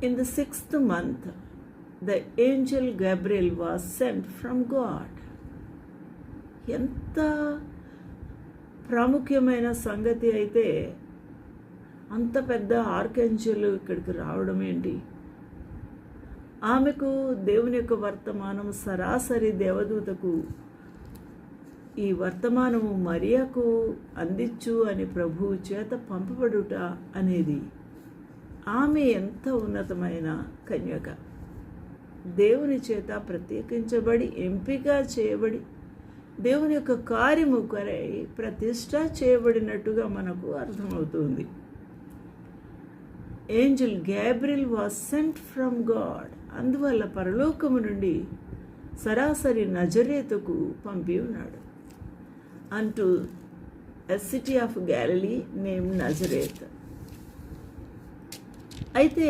In the sixth month, the angel Gabriel was sent from God. ఎంత ప్రాముఖ్యమైన సంగతి అయితే అంత పెద్ద ఆర్కెంజల్ ఇక్కడికి రావడం ఏంటి ఆమెకు దేవుని యొక్క వర్తమానం సరాసరి దేవదూతకు ఈ వర్తమానము మరియకు అందించు అని ప్రభువు చేత పంపబడుట అనేది ఆమె ఎంత ఉన్నతమైన కన్యక? దేవుని చేత ప్రత్యేకించబడి ఎంపిక చేయబడి దేవుని యొక్క కార్యము కొరై ప్రతిష్ట చేయబడినట్టుగా మనకు అర్థమవుతుంది. Angel Gabriel was sent from God అందువల్ల పరలోకము నుండి సరాసరి నజరేతుకు పంపి ఉన్నాడు. అంటూ city of Galilee name Nazareth అయితే